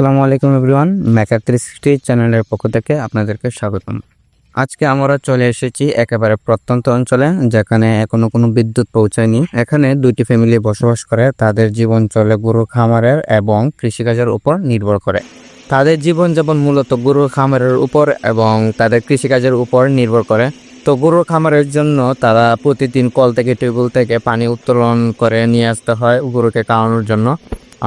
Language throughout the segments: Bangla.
আসসালামু আলাইকুম এভরিওয়ান মেকা থ্রি সিক্সটি চ্যানেলের পক্ষ থেকে আপনাদেরকে স্বাগতম। আজকে আমরা চলে এসেছি একেবারে প্রত্যন্ত অঞ্চলে, যেখানে এখনও কোনো বিদ্যুৎ পৌঁছায়নি। এখানে দুইটি ফ্যামিলি বসবাস করে, তাদের জীবন চলে গরু খামারের এবং কৃষিকাজের উপর নির্ভর করে। তাদের জীবনযাপন মূলত গরুর খামারের উপর এবং তাদের কৃষিকাজের উপর নির্ভর করে। তো গরুর খামারের জন্য তারা প্রতিদিন কল থেকে, টেবিল থেকে পানি উত্তোলন করে নিয়ে আসতে হয় গরুকে খাওয়ানোর জন্য।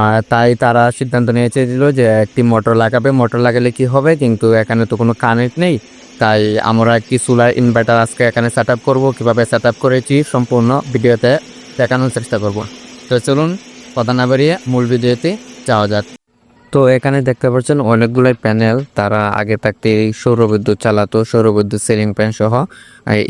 আর তাই তারা সিদ্ধান্ত নিয়েছে দিল যে একটি মোটর লাগাবে। মোটর লাগালে কি হবে? কিন্তু এখানে তো কোনো কানেক্ট নেই। তাই আমরা একটি সোলার ইনভার্টার আজকে এখানে সেট আপ করব। কীভাবে সেট আপ করেছি সম্পূর্ণ ভিডিওতে দেখানোর চেষ্টা করব। তো চলুন, কথা না বাড়িয়ে মূল ভিডিওতে যাওয়া যাক। তো এখানে দেখতে পাচ্ছেন অনেকগুলোই প্যানেল তারা আগে থাকতে এই সৌরবিদ্যুৎ চালাতো, সৌরবিদ্যুৎ সিলিং ফ্যান সহ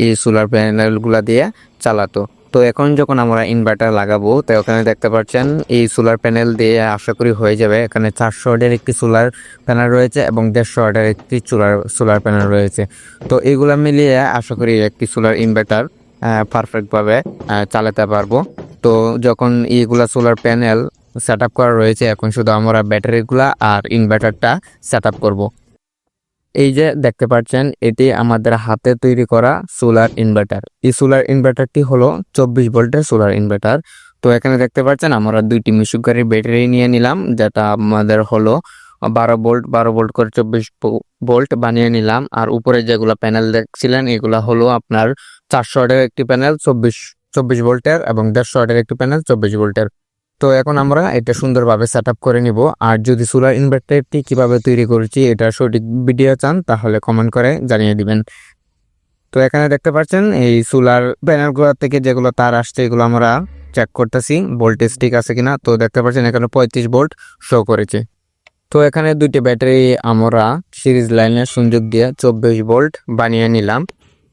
এই সোলার প্যানেলগুলো দিয়ে চালাতো। তো এখন যখন আমরা ইনভার্টার লাগাবো, তো ওখানে দেখতে পাচ্ছেন, এই সোলার প্যানেল দিয়ে আশা করি হয়ে যাবে। এখানে চারশো ওয়াটের একটি সোলার প্যানেল রয়েছে এবং দেড়শো ওয়াটের একটি সোলার সোলার প্যানেল রয়েছে। তো এগুলা মিলিয়ে আশা করি একটি সোলার ইনভার্টার পারফেক্টভাবে চালাতে পারব। তো যখন এইগুলা সোলার প্যানেল সেট আপ করা রয়েছে, এখন শুধু আমরা ব্যাটারিগুলা আর ইনভার্টারটা সেট আপ করব। এই যে দেখতে পাচ্ছেন, এটি আমাদের হাতে তৈরি করা সোলার ইনভার্টার। এই সোলার ইনভার্টারটি হলো চব্বিশ ভোল্টের সোলার ইনভার্টার। তো এখানে দেখতে পাচ্ছেন, আমরা দুইটি মিশুকারির ব্যাটারি নিয়ে নিলাম, যেটা আমাদের হলো বারো ভোল্ট বারো ভোল্ট করে চব্বিশ ভোল্ট বানিয়ে নিলাম। আর উপরে যেগুলো প্যানেল দেখছিলেন, এগুলা হলো আপনার চারশো একটি প্যানেল, চব্বিশ চব্বিশ ভোল্টের এবং দেড়শো একটি প্যানেল, চব্বিশ ভোল্টের। তো এখন আমরা এটা সুন্দরভাবে সেট করে নিব। আর যদি সোলার ইনভার্টারটি কীভাবে তৈরি করেছি, এটা সঠিক ভিডিও চান, তাহলে কমেন্ট করে জানিয়ে দিবেন। তো এখানে দেখতে পাচ্ছেন, এই সোলার প্যানেলগুলো থেকে যেগুলো তার আসছে, এগুলো আমরা চেক করতেছি ভোল্টেজ ঠিক আছে কিনা। তো দেখতে পাচ্ছেন, এখানে পঁয়ত্রিশ ভোল্ট শো করেছে। তো এখানে দুইটি ব্যাটারি আমরা সিরিজ লাইনের সংযোগ দিয়ে চব্বিশ ভোল্ট বানিয়ে নিলাম।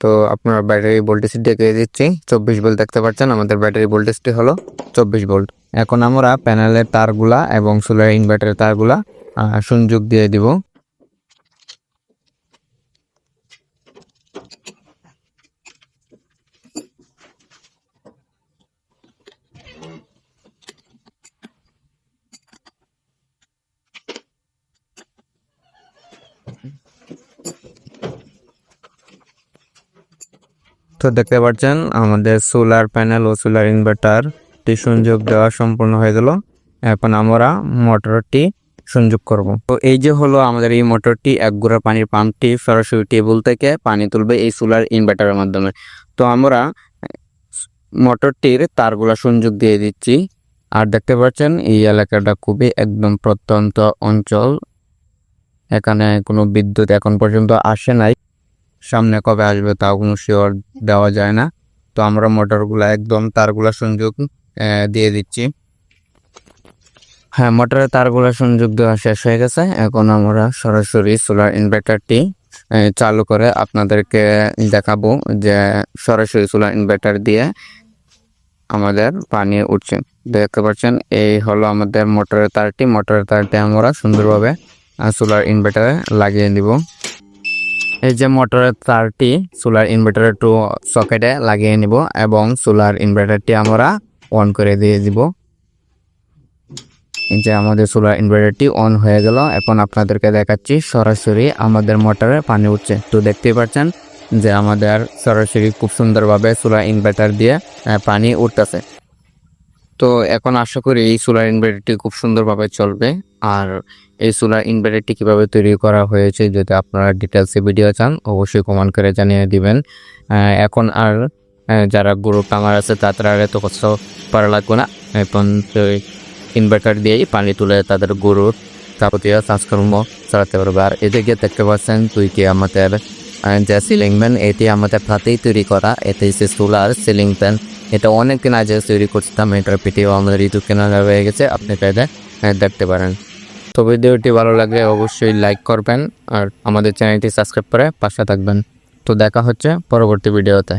তো আপনার ব্যাটারি ভোল্টেজ দেখিয়ে দিচ্ছি। চব্বিশ ভোল্ট দেখতে পাচ্ছেন, আমাদের ব্যাটারি ভোল্টেজটি হলো চব্বিশ ভোল্ট এখন আমরা প্যানেলের তারগুলা এবং সোলার ইনভার্টারের তারগুলা সংযোগ দিয়ে দিব। তো দেখতে পাচ্ছেন, আমাদের সোলার প্যানেল ও সোলার ইনভার্টারটি সংযোগ দেওয়া সম্পূর্ণ হয়ে গেল। এখন আমরা মোটরটি সংযোগ করব। তো এই যে হলো আমাদের এই মোটরটি, এক গুঁড়া পানির পাম্পটি সরাসরি টেবিল থেকে পানি তুলবে এই সোলার ইনভার্টারের মাধ্যমে। তো আমরা মোটরটির তারগুলা সংযোগ দিয়ে দিচ্ছি। আর দেখতে পাচ্ছেন, এই এলাকাটা খুবই একদম প্রত্যন্ত অঞ্চল। এখানে কোনো বিদ্যুৎ এখন পর্যন্ত আসে নাই। সামনে কবে আসবে তাও কোনো শিওর দেওয়া যায় না। তো আমরা মোটরগুলা একদম তারগুলা সংযোগ দিয়ে দিচ্ছি। হ্যাঁ মোটরের তারগুলা সংযোগ দেওয়া শেষ হয়ে গেছে। এখন আমরা সরাসরি সোলার ইনভার্টারটি চালু করে আপনাদেরকে দেখাবো যে সরাসরি সোলার ইনভার্টার দিয়ে আমাদের পানি উঠছে। দেখতে পাচ্ছেন, এই হলো আমাদের মোটরের তারটি। মোটরের তারটি আমরা সুন্দরভাবে সোলার ইনভার্টারে লাগিয়ে দিব। এই যে মোটরের তারটি সোলার ইনভার্টারের টু সকেটে লাগিয়ে নিব এবং সোলার ইনভার্টারটি আমরা অন করে দিয়ে দিব। এই যে আমাদের সোলার ইনভার্টারটি অন হয়ে গেল। এখন আপনাদেরকে দেখাচ্ছি সরাসরি আমাদের মোটরে পানি উঠছে তো দেখতেই পাচ্ছেন যে আমাদের সরাসরি খুব সুন্দরভাবে সোলার ইনভার্টার দিয়ে পানি উঠতেছে। তো এখন আশা করি এই সোলার ইনভার্টারটি খুব সুন্দরভাবে চলবে। আর এই সোলার ইনভার্টারটি কীভাবে তৈরি করা হয়েছে যদি আপনারা ডিটেলসে ভিডিও চান, অবশ্যই কমেন্ট করে জানিয়ে দিবেন। এখন আর যারা গরু কামার আছে তারা আর এত কষ্ট করা লাগবে না। এখন ইনভার্টার দিয়েই পানি তুলে তাদের গরুর যাবতীয় কাজকর্ম চালাতে পারবে। আর এদিকে দেখতে পাচ্ছেন, তুই কি আমাদের যে সিলিং ফ্যান এটি আমাদের হাতেই তৈরি করা এতে সোলার সিলিং ফ্যান এটা অনেক দিন আগে তৈরি করতাম এটার পিটিও আমাদের ইউটিউব চ্যানেলে হয়ে গেছে, আপনি চাইলে দেখতে পারেন। তো ভিডিওটি ভালো লাগলে অবশ্যই লাইক করবেন আর আমাদের চ্যানেলটি সাবস্ক্রাইব করে পাশে থাকবেন। তো দেখা হচ্ছে পরবর্তী ভিডিওতে।